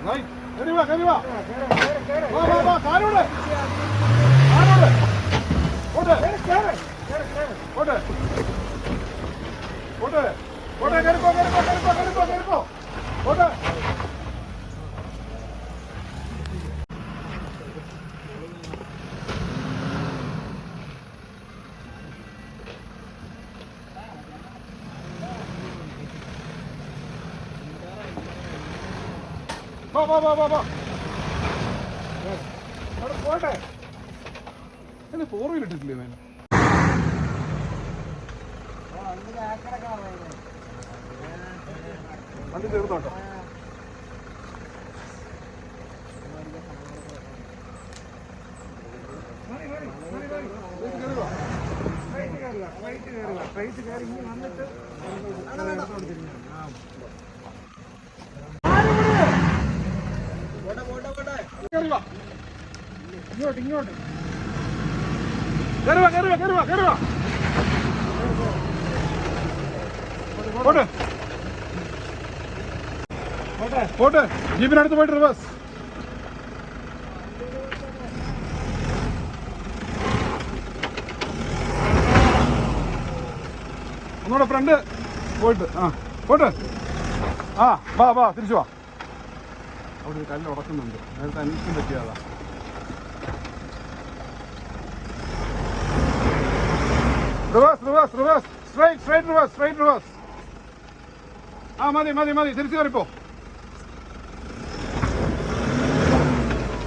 കയറി വാ കയറി വാ വാ വാ വാ കാലോട് കാലോട് പോട്ടെ പോട്ടെ പോട്ടെ പോട്ടെ കയറിപ്പോ കയറിപ്പോ കയറിപ്പോ കയറിപ്പോ കയറിപ്പോ പോട്ടെ വാ അവിടെ പോട്ടെ. എന്നെ ഫോർ വീൽ ഇട്ടിട്ടില്ലേ ഞാൻ വണ്ടി തീർന്നോട്ടോ ഇങ്ങോട്ട് ഇങ്ങോട്ട്. കയറുക കയറുക കയറുക കയറുക പോട്ടെ ജീപ്പിനടുത്ത് പോയിട്ട് റിവേഴ്സ് ഒന്നുകൂടെ ഫ്രണ്ട് പോയിട്ട് ആ പോട്ടെ. ആ വാ വാ തിരിച്ചു വാ. അവിടെ കല്ല് ഉടക്കുന്നുണ്ട്. അതായത് അന്വേഷിക്കാൻ പറ്റിയതാ. ആ മതി മതി മതി. തിരിച്ചു കയറിപ്പോ.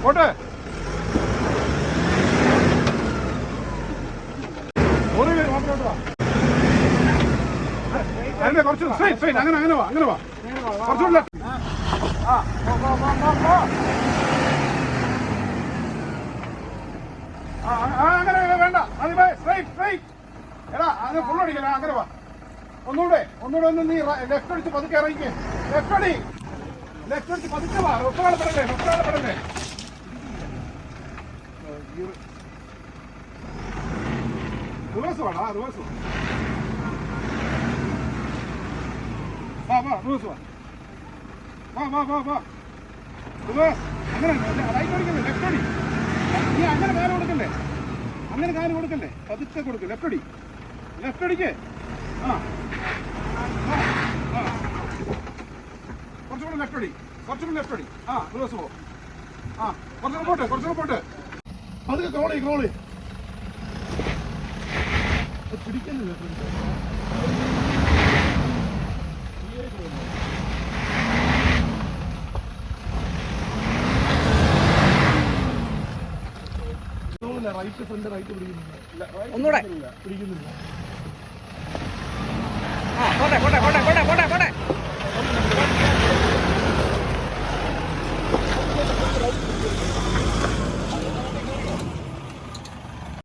പോട്ടെ. കുറച്ച് അങ്ങനെ അങ്ങനെ വാ അങ്ങനെ വാ. കുറച്ചുകൂടെ. ആ പോ, പോ, പോ, പോ, പോ. ആ, അങ്ങനെ വേണ്ട മതി സ്ട്രൈറ്റ് സ്ട്രൈറ്റ് എടാ അങ്ങനെ ഫുൾ അടിക്കല അങ്ങനെ വാ ഒന്നുകൂടെ ഒന്നുകൂടെ ഒന്ന് നീ ലെഫ്റ്റ് അടിച്ച് പതുക്കെ ഇറങ്ങിക്ക് ലെഫ്റ്റ് അടി ലെഫ്റ്റ് അടിച്ച് പതുക്കെ വാ ഒപ്പകാല പെടല്ലേ ഒപ്പകാല പെടല്ലേ റിവേഴ്സ് വേണം റിവേഴ്സ് വാ വാ റിവേഴ്സ് വാ വാ വാ വാ വാ. അങ്ങനെ റൈറ്റ് ഓടിക്കല്ലേ ലെഫ്റ്റ് അടി. നീ അങ്ങനെ കാൽ കൊടുക്കല്ലേ? അങ്ങനെ കാൽ കൊടുക്കല്ലേ? പതുക്കെ കൊടുക്ക്. ലെഫ്റ്റ് അടി. ലെഫ്റ്റ് അടിക്ക്. ആ. കുറച്ചുകൂടെ ലെഫ്റ്റ് അടി. കുറച്ചുകൂടെ ലെഫ്റ്റ് അടി. ആ റിവേഴ്സ് പോ. ആ കുറച്ചുകൂടെ പോട്ടെ കുറച്ചുകൂടെ പോട്ടെ. പതുക്കെ ക്രോളി ക്രോളി പിടിക്കുന്നില്ല റൈറ്റ് ഫ്രണ്ട് റൈറ്റ് പിടിക്കുന്നില്ല. ഒന്നുകൂടെ. പിടിക്കുന്നില്ല. ആ പോട്ടെ പോട്ടെ പോട്ടെ.